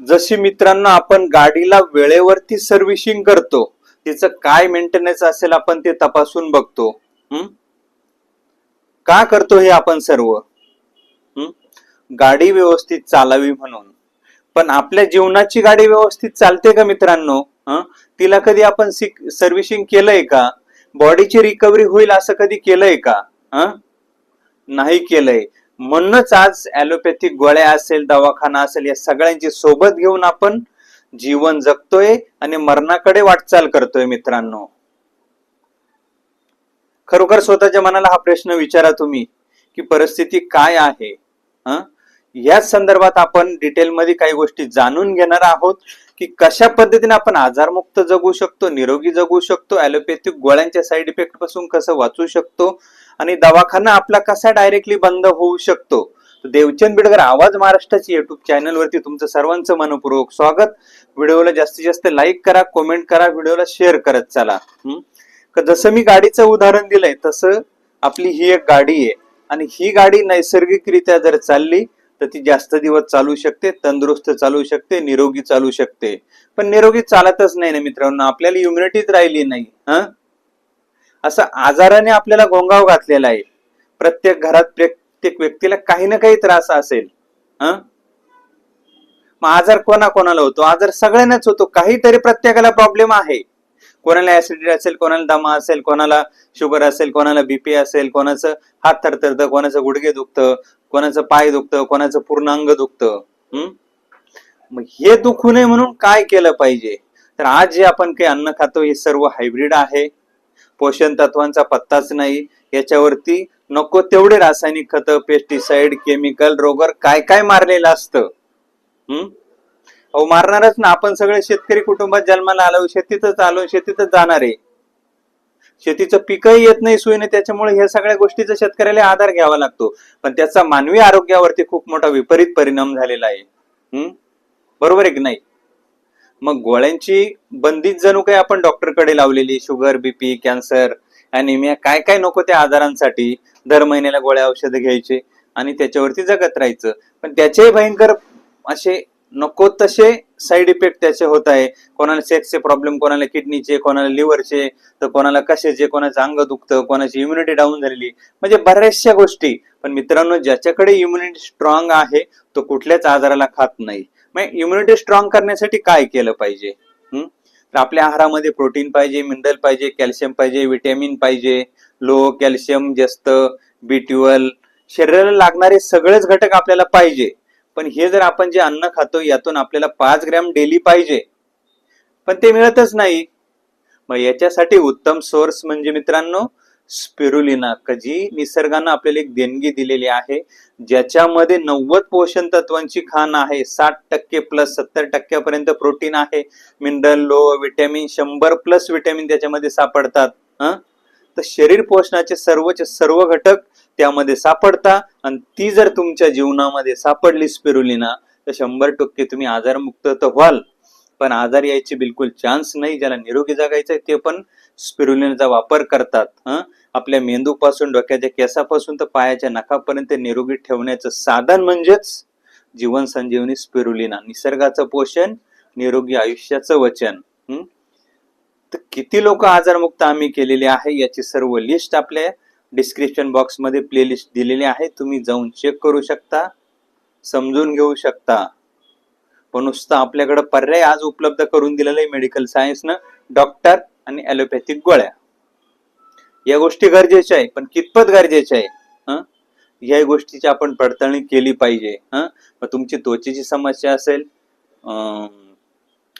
जशी मित्रांनो आपण गाडीला वेळेवरती सर्व्हिसिंग करतो तिचं काय मेंटेनन्स असेल आपण ते तपासून बघतो. हम्म का करतो हे आपण सर्व? गाडी व्यवस्थित चालावी म्हणून. पण आपल्या जीवनाची गाडी व्यवस्थित चालते का मित्रांनो? तिला कधी आपण सर्व्हिसिंग केलंय का? बॉडीची रिकव्हरी होईल असं कधी केलंय का? नाही केलंय. म्हणूनच आज ऍलोपॅथिक गोळ्या असेल दवाखाना असेल या सगळ्यांची सोबत घेऊन आपण जीवन जगतोय आणि मरणाकडे वाटचाल करतोय मित्रांनो. खरोखर स्वतःच्या मनाला हा प्रश्न विचारा तुम्ही की परिस्थिती काय आहे? हं? याच संदर्भात आपण डिटेलमध्ये काही गोष्टी जाणून घेणार आहोत. की कशा पद्धतीने आपण आजारमुक्त जगू शकतो निरोगी जगू शकतो ऍलोपॅथिक गोळ्यांच्या साईड इफेक्टपासून कसं वाचू शकतो आणि दवाखाना आपला कसा डायरेक्टली बंद होऊ शकतो? देवचंद बिडकर आवाज महाराष्ट्राची युट्यूब चॅनल वरती तुमचं सर्वांचं मनपूर्वक स्वागत. व्हिडिओला जास्तीत जास्त लाईक करा कॉमेंट करा व्हिडिओला शेअर करत चला. जसं मी गाडीचं उदाहरण दिलंय तसं आपली ही एक गाडी आहे. आणि ही गाडी नैसर्गिकरित्या जर चालली तर ती जास्त दिवस चालू शकते तंदुरुस्त चालू शकते निरोगी चालू शकते. पण निरोगी चालतच नाही ना मित्रांनो आपल्याला इम्युनिटीच राहिली नाही हा? असं आजाराने आपल्याला गोंगाव घातलेला आहे. प्रत्येक घरात प्रत्येक व्यक्तीला काही ना काही त्रास असेल हा? मग आजार कोणा कोणाला होतो? आजार सगळ्यांनाच होतो. काहीतरी प्रत्येकाला प्रॉब्लेम आहे. कोणाला ऍसिडिटी असेल कोणाला दमा असेल कोणाला शुगर असेल कोणाला बीपी असेल कोणाचं हात थरथरतं कोणाचं गुडघे दुखतं कोणाचं पाय दुखतं कोणाचं पूर्ण अंग दुखतं हम्म? मग हे दुखू नये म्हणून काय केलं पाहिजे? तर आज जे आपण काही अन्न खातो हे सर्व हायब्रिड आहे. पोषण तत्वांचा पत्ताच नाही. याच्यावरती नको तेवढे रासायनिक खतं पेस्टिसाइड केमिकल रोगर काय काय मारलेलं असतं हम्म अहो मारणारच ना. आपण सगळे शेतकरी कुटुंबात जन्माला आलो शेतीतच आलो शेतीतच जाणार आहे. शेतीचं पिकही येत नाही सोयीने. त्याच्यामुळे ह्या सगळ्या गोष्टीचा शेतकऱ्याला आधार घ्यावा लागतो. पण त्याचा मानवी आरोग्यावरती खूप मोठा विपरीत परिणाम झालेला आहे. हम्म बरोबर आहे की नाही? मग गोळ्यांची बंदीत जणू काही आपण डॉक्टरकडे लावलेली शुगर बीपी कॅन्सर अॅनिमिया काय काय नको त्या आजारांसाठी? दर महिन्याला गोळ्या औषधं घ्यायचे आणि त्याच्यावरती जगत राहायचं. पण त्याचेही भयंकर असे नको तसे साईड इफेक्ट त्याचे होत आहे. कोणाला सेक्सचे प्रॉब्लेम कोणाला किडनीचे कोणाला लिव्हरचे तर कोणाला कशाचे कोणाचं अंग दुखतं कोणाची इम्युनिटी डाऊन झालेली म्हणजे बऱ्याचशा गोष्टी. पण मित्रांनो ज्याच्याकडे इम्युनिटी स्ट्रॉंग आहे तो कुठल्याच आजाराला खात नाही. मग इम्युनिटी स्ट्रॉंग करण्यासाठी काय केलं पाहिजे? तर आपल्या आहारामध्ये प्रोटीन पाहिजे मिनरल पाहिजे कॅल्शियम पाहिजे विटॅमिन पाहिजे. लो कॅल्शियम जास्त बी ट्वेल्व शरीराला लागणारे सगळेच घटक आपल्याला पाहिजे. पण हे जर आपण जे अन्न खातो यातून आपल्याला पाच ग्रॅम डेली पाहिजे पण ते मिळतच नाही. मग याच्यासाठी उत्तम सोर्स म्हणजे मित्रांनो स्पिरुलिना का जी निसर्गानं आपल्याला एक देणगी दिलेली आहे ज्याच्यामध्ये नव्वद पोषण तत्वांची खाण आहे. साठ टक्के प्लस सत्तर टक्क्यापर्यंत प्रोटीन आहे. मिनरल लो विटॅमिन शंभर प्लस विटॅमिन त्याच्यामध्ये सापडतात. तर शरीर पोषणाचे सर्वच सर्व घटक त्यामध्ये सापडता आणि ती जर तुमच्या जीवनामध्ये सापडली स्पिरुलिना तर शंभर टक्के तुम्ही आजारमुक्त तर व्हाल. पण आजार यायचे बिलकुल चान्स नाही. ज्याला निरोगी जगायचं ते पण स्पिरुलिनाचा वापर करतात हं? आपल्या मेंदूपासून डोक्याच्या केसापासून तर पायाच्या नखापर्यंत निरोगी ठेवण्याचं साधन म्हणजेच जीवन संजीवनी स्पिरुलिना निसर्गाचं पोषण निरोगी आयुष्याचं वचन तर किती लोक आजारमुक्त आम्ही केलेले आहे याची सर्व लिस्ट आपल्या डिस्क्रिप्शन बॉक्समध्ये प्लेलिस्ट दिलेली आहे तुम्ही जाऊन चेक करू शकता समजून घेऊ शकता. पण नुसतं आपल्याकडं पर्याय आज उपलब्ध करून दिलेला आहे मेडिकल सायन्सनं डॉक्टर आणि ॲलोपॅथिक गोळ्या. या गोष्टी गरजेच्या आहे पण कितपत गरजेच्या आहे? या गोष्टीची आपण पडताळणी केली पाहिजे. मग तुमची त्वचेची समस्या असेल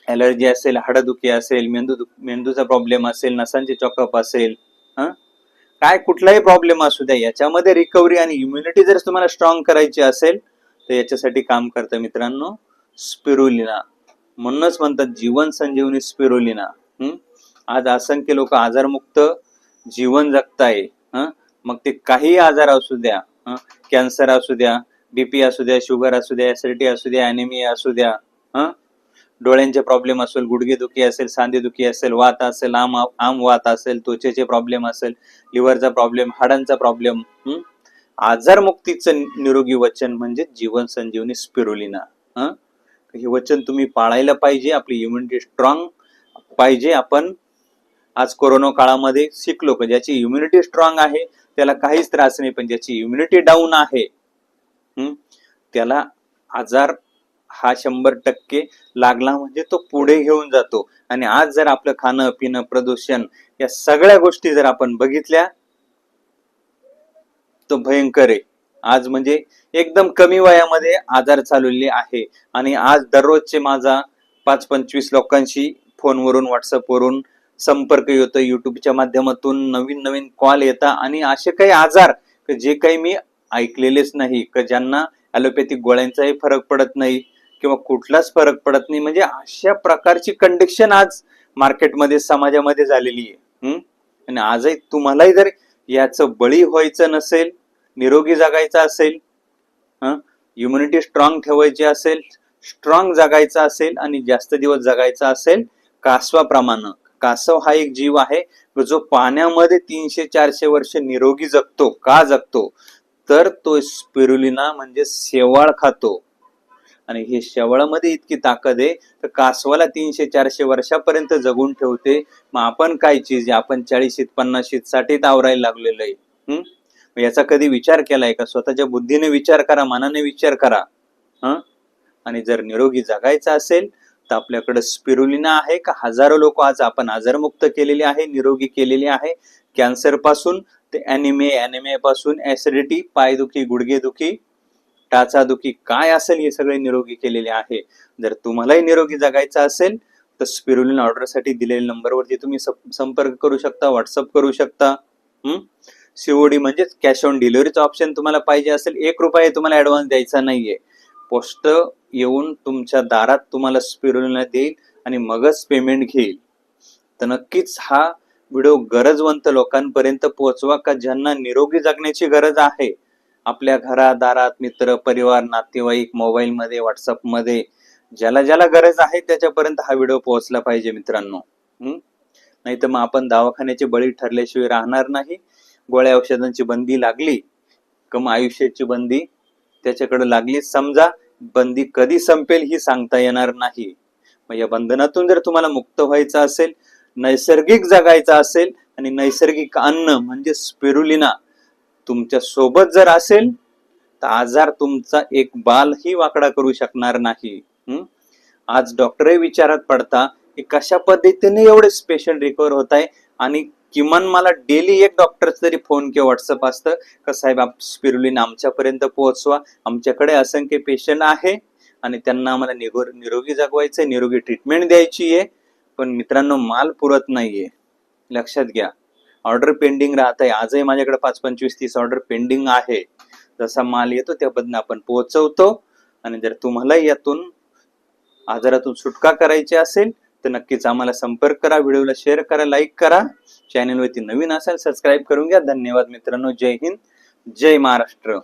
ॲलर्जी असेल हाडदुखी असेल मेंदू मेंदूचा प्रॉब्लेम असेल नसांचे चॉकअप असेल हं? काय कुठलाही प्रॉब्लेम असू द्या याच्यामध्ये रिकव्हरी आणि इम्युनिटी जर तुम्हाला स्ट्रॉंग करायची असेल तर याच्यासाठी काम करतं मित्रांनो स्पिरुलिना म्हणूनच म्हणतात जीवन संजीवनी स्पिरुलिना आज असंख्य लोक आजारमुक्त जीवन जगताय. मग ते काही आजार असू द्या कॅन्सर असू द्या बीपी असू द्या शुगर असू द्या ऍसिडिटी असू द्या अॅनिमिया असू द्या हं? डोळ्यांचे प्रॉब्लेम असेल गुडघेदुखी असेल सांधेदुखी असेल वात असेल आम आम वात असेल त्वचेचे प्रॉब्लेम असेल लिव्हरचा प्रॉब्लेम हाडांचा प्रॉब्लेम आजारमुक्तीचं निरोगी वचन म्हणजे जीवन संजीवनी स्पिरुलिना हे? वचन तुम्ही पाळायला पाहिजे आपली इम्युनिटी स्ट्रॉंग पाहिजे. आपण आज कोरोना काळामध्ये शिकलो की ज्याची इम्युनिटी स्ट्रॉंग आहे त्याला काहीच त्रास नाही पण ज्याची इम्युनिटी डाऊन आहे त्याला आजार हा शंभर टक्के लागला म्हणजे तो पुढे घेऊन जातो. आणि आज जर आपलं खाणं पिणं प्रदूषण या सगळ्या गोष्टी जर आपण बघितल्या तो भयंकर आहे. आज म्हणजे एकदम कमी वयामध्ये आजार चालवले आहे. आणि आज दररोजचे माझा पाच पंचवीस लोकांशी फोनवरून व्हॉट्सअपवरून संपर्क येतो. युट्यूबच्या माध्यमातून नवीन नवीन कॉल येतात. आणि असे काही आजार जे काही मी ऐकलेलेच नाही. का ज्यांना ॲलोपॅथिक गोळ्यांचाही फरक पडत नाही. किंवा कुठलाच फरक पडत नाही. म्हणजे अशा प्रकारची कंडिशन आज मार्केटमध्ये समाजामध्ये झालेली आहे. आणि आजही तुम्हालाही जर याचं बळी व्हायचं नसेल निरोगी जगायचं असेल इम्युनिटी स्ट्रॉंग ठेवायची असेल स्ट्रॉंग जगायचं असेल आणि जास्त दिवस जगायचं असेल कासवाप्रमाणे कासव हा एक जीव आहे जो पाण्यामध्ये तीनशे चारशे वर्ष निरोगी जगतो. का जगतो? तर तो स्पिरुलिना म्हणजे शेवाळ खातो. आणि हे शेवाळामध्ये इतकी ताकद आहे तर कासवाला तीनशे चारशे वर्षापर्यंत जगून ठेवते. मग आपण काय चीज आहे? आपण चाळीशीत पन्नाशीत साठीत आवरायला लागलेलो आहे. हम्म? याचा कधी विचार केलाय का? स्वतःच्या बुद्धीने विचार करा मनाने विचार करा. हं? आणि जर निरोगी जगायचा असेल तर आपल्याकडे स्पिरुलिना आहे का? हजारो लोक आज आपण आजारमुक्त केलेले आहे निरोगी केलेले आहे. कॅन्सरपासून ते अॅनिमे अॅनिमे पासून ऍसिडिटी पायदुखी गुडघेदुखी टाचादुखी काय असेल हे सगळे निरोगी केलेले आहे? जर तुम्हालाही निरोगी जगायचं असेल तर स्पिरुलिन ऑर्डरसाठी दिलेल्या नंबरवरती तुम्ही संपर्क करू शकता व्हॉट्सअप करू शकता. सीओडी म्हणजेच कॅश ऑन डिलिव्हरीचा ऑप्शन तुम्हाला पाहिजे असेल. एक रुपया तुम्हाला ऍडव्हान्स द्यायचा नाहीये. पोस्ट येऊन तुमच्या दारात तुम्हाला स्पिरुलिन देईल आणि मगच पेमेंट घेईल. तर नक्कीच हा व्हिडिओ गरजवंत लोकांपर्यंत पोहोचवा का ज्यांना निरोगी जगण्याची गरज आहे? आपल्या घरादारात मित्र परिवार नातेवाईक मोबाईलमध्ये व्हॉट्सअपमध्ये ज्याला ज्याला गरज आहे त्याच्यापर्यंत हा व्हिडिओ पोहोचला पाहिजे मित्रांनो. हम्म? नाही तर मग आपण दवाखान्याचे बळी ठरल्याशिवाय राहणार नाही. गोळ्या औषधांची बंदी लागली का मग आयुष्याची बंदी त्याच्याकडे लागली. समजा बंदी कधी संपेल ही सांगता येणार नाही. मग या बंधनातून जर तुम्हाला मुक्त व्हायचं असेल नैसर्गिक जगायचं असेल आणि नैसर्गिक अन्न म्हणजे स्पिरुलिना तुमच्यासोबत जर असेल तर आजार तुमचा एक बालही वाकडा करू शकणार नाही. आज डॉक्टरही विचारात पडता की कशा पद्धतीने एवढे पेशंट रिकवर होत आहे? आणि किमान मला डेली एक डॉक्टर तरी फोन किंवा व्हॉट्सअप असतं का साहेब आप स्पिरुलिन आमच्यापर्यंत पोहोचवा. आमच्याकडे असंख्य पेशंट आहे आणि त्यांना आम्हाला निगो निरोगी जगवायचं निरोगी ट्रीटमेंट द्यायची आहे पण मित्रांनो माल पुरत नाहीये. लक्षात घ्या. ऑर्डर पेंडिंग राहत आहे आजही माझ्याकडे पाच पंचवीस तीस ऑर्डर पेंडिंग आहे. जसा माल येतो त्याबद्दल आपण पोहोचवतो. आणि जर तुम्हाला यातून आजारातून सुटका करायची असेल तर नक्कीच आम्हाला संपर्क करा. व्हिडिओला शेअर करा लाईक करा. चॅनेलवरती नवीन असाल सबस्क्राईब करून घ्या. धन्यवाद मित्रांनो. जय हिंद. जय महाराष्ट्र.